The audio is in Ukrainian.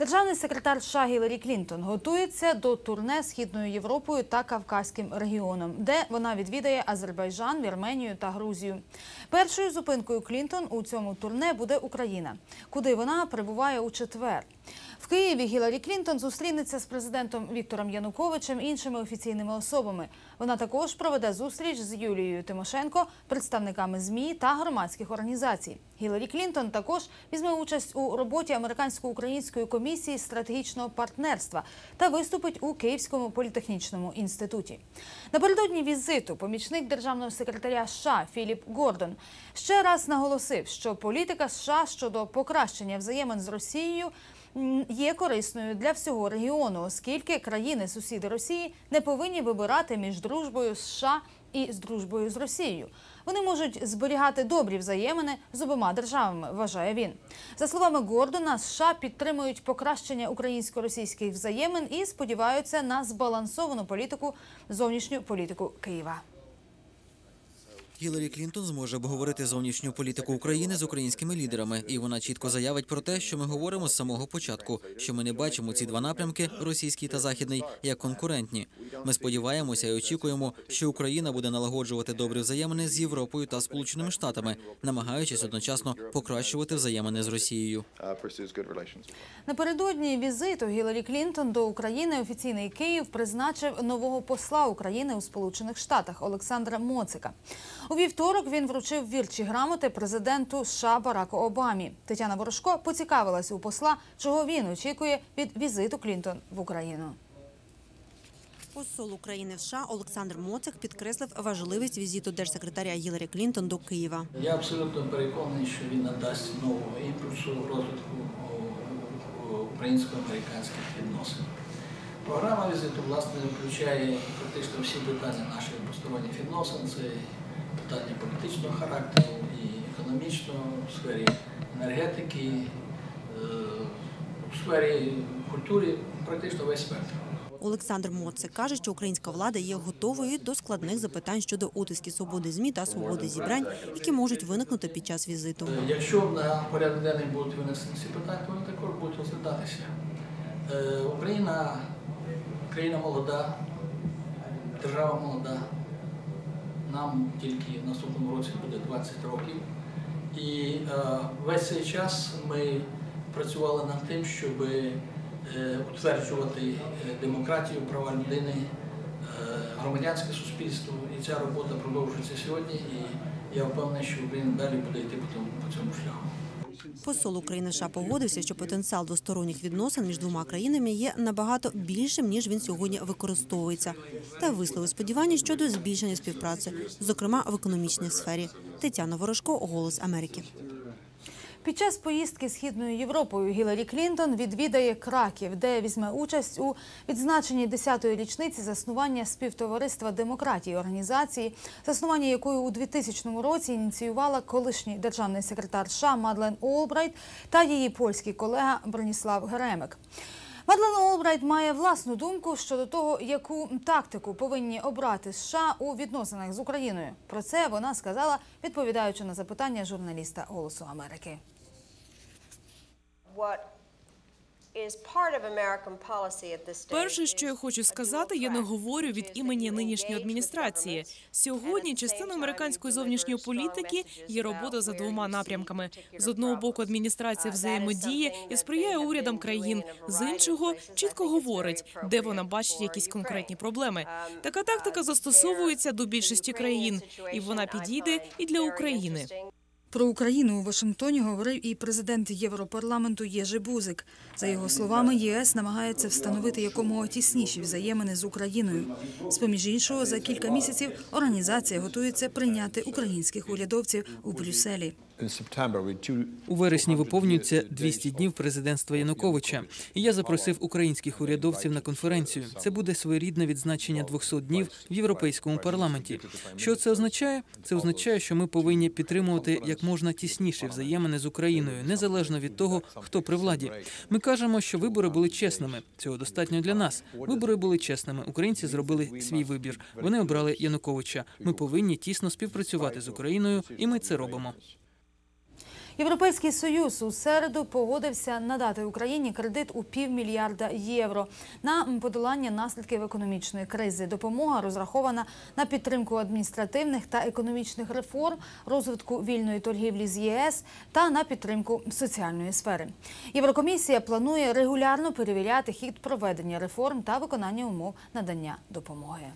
Державний секретар США Гіларі Клінтон готується до турне східною Європою та Кавказьким регіоном, де вона відвідає Азербайджан, Вірменію та Грузію. Першою зупинкою Клінтон у цьому турне буде Україна, куди вона прибуває у четвер. В Києві Гіларі Клінтон зустрінеться з президентом Віктором Януковичем і іншими офіційними особами. Вона також проведе зустріч з Юлією Тимошенко, представниками ЗМІ та громадських організацій. Гіларі Клінтон також візьме участь у роботі американсько-української комісії стратегічного партнерства та виступить у Київському політехнічному інституті. Напередодні візиту помічник державного секретаря США Філіп Гордон ще раз наголосив, що політика США щодо покращення взаємин з Росією є корисною для всього регіону, оскільки країни-сусіди Росії не повинні вибирати між дружбою з США і з дружбою з Росією. Вони можуть зберігати добрі взаємини з обома державами, вважає він. За словами Гордона, США підтримують покращення українсько-російських взаємин і сподіваються на збалансовану політику, зовнішню політику Києва. Гіларі Клінтон зможе обговорити зовнішню політику України з українськими лідерами, і вона чітко заявить про те, що ми говоримо з самого початку, що ми не бачимо ці два напрямки російський та західний як конкурентні. Ми сподіваємося і очікуємо, що Україна буде налагоджувати добрі взаємини з Європою та Сполученими Штатами, намагаючись одночасно покращувати взаємини з Росією. Напередодні візиту Гіларі Клінтон до України офіційний Київ призначив нового посла України у Сполучених Штатах Олександра Моцика. У вівторок він вручив вірчі грамоти президенту США Бараку Обамі. Тетяна Ворожко поцікавилася у посла, чого він очікує від візиту Клінтон в Україну. Посол України в США Олександр Моцик підкреслив важливість візиту держсекретаря Гіларі Клінтон до Києва. Я абсолютно переконаний, що він надасть нового імпульсу розвитку українсько-американських відносин. Програма візиту власне включає практично всі питання наших двосторонніх відносин. Це питання політичного характеру і економічного, в сфері енергетики, е, в сфері культури, практично весь спектр. Олександр Моцик каже, що українська влада є готовою до складних запитань щодо утиски свободи змі та свободи зібрань, які можуть виникнути під час візиту. Е, Якщо на порядок денний будуть винесені ці питання, то вони також будуть розглядатися. Е, Україна країна молода, держава молода. Нам тільки в наступному році буде 20 років. І е, весь цей час ми працювали над тим, щоб е, утверджувати е, демократію, права людини, громадянське суспільство. І ця робота продовжується сьогодні. І я впевнений, що Україна далі буде йти по цьому шляху. Посол України США погодився, що потенціал двосторонніх відносин між двома країнами є набагато більшим ніж він сьогодні використовується, та висловив сподівання щодо збільшення співпраці, зокрема в економічній сфері. Тетяна Ворожко, Голос Америки. Під час поїздки східною Європою Гіларі Клінтон відвідає Краків, де візьме участь у відзначенні 10-ї річниці заснування співтовариства демократії організації, заснування якої у 2000 році ініціювала колишній державний секретар США Мадлен Олбрайт та її польський колега Броніслав Геремек. Мадлен Олбрайт має власну думку щодо того, яку тактику повинні обрати США у відносинах з Україною. Про це вона сказала, відповідаючи на запитання журналіста Голосу Америки. Перше, що я хочу сказати, я не говорю від імені нинішньої адміністрації. Сьогодні частина американської зовнішньої політики є робота за двома напрямками. З одного боку, адміністрація Uh, взаємодіє і сприяє урядам країн. З іншого чітко говорить, де вона бачить якісь конкретні проблеми. Um, Така тактика uh, застосовується до більшості країн, і вона підійде і для України. Про Україну у Вашингтоні говорив і президент Європарламенту Єжи Бузик. За його словами, ЄС намагається встановити якомога тісніші взаємини з Україною. З поміж іншого, за кілька місяців організація готується прийняти українських урядовців у Брюсселі. У вересні виповнюється 200 днів президентства Януковича, і я запросив українських урядовців на конференцію. Це буде своєрідне відзначення 200 днів в європейському парламенті. Що це означає? Це означає, що ми повинні підтримувати як можна тісніші взаємини з Україною, незалежно від того, хто при владі. Ми кажемо, що вибори були чесними. Цього достатньо для нас. Вибори були чесними. Українці зробили свій вибір. Вони обрали Януковича. Ми повинні тісно співпрацювати з Україною, і ми це робимо. Європейський союз у середу погодився надати Україні кредит у півмільярда євро на подолання наслідків економічної кризи. Допомога розрахована на підтримку адміністративних та економічних реформ, розвитку вільної торгівлі з ЄС та на підтримку соціальної сфери. Єврокомісія планує регулярно перевіряти хід проведення реформ та виконання умов надання допомоги.